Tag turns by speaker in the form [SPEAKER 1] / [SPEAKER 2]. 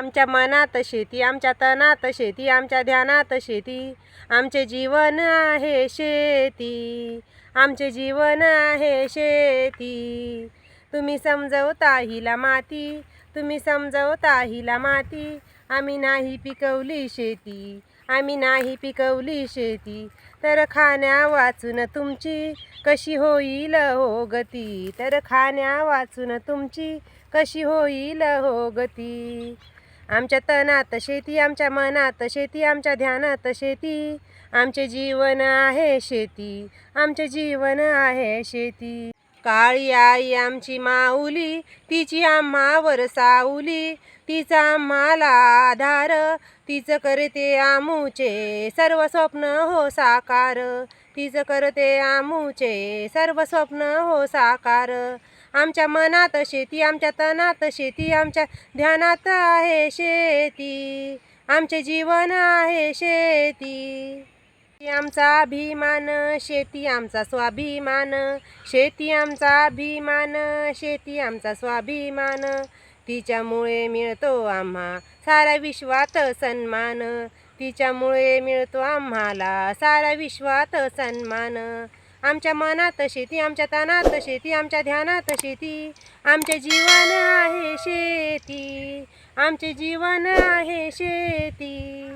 [SPEAKER 1] आमच्या मनात शेती आमच्या तनात शेती आमच्या ध्यानात शेती. आमचे जीवन आहे शेती आमचे जीवन आहे शेती. तुम्ही समजवता हिला माती तुम्ही समजवता हिला माती. आम्ही नाही पिकवली शेती आम्ही नाही पिकवली शेती. तर खाण्या वाचून तुमची कशी होईल हो गती? तर खाण्या वाचून तुमची कशी होईल हो गती? आमच्या तनात शेती आमच्या मनात शेती आमच्या ध्यानात शेती. आमचे जीवन आहे शेती आमचे जीवन आहे शेती. काळी आई आमची माऊली तिची आम्हावर साऊली तिचा आम्हाला आधार तिचं करते आमूचे सर्व स्वप्न हो साकार. तिचं करते आमूचे सर्व स्वप्न हो साकार. आमच्या मनात शेती आमच्या तनात शेती आमच्या ध्यानात आहे शेती. आमचे जीवन आहे शेती. आमचा अभिमान शेती आमचा स्वाभिमान. शेती आमचा अभिमान शेती आमचा स्वाभिमान. तिच्यामुळे मिळतो आम्हा साऱ्या विश्वात सन्मान. तिच्यामुळे मिळतो आम्हाला साऱ्या विश्वात सन्मान. आमच्या मनात शेती आमच्या तनात शेती आमच्या ध्यानात शेती आमचे जीवन आहे शेती आमचे जीवन आहे शेती.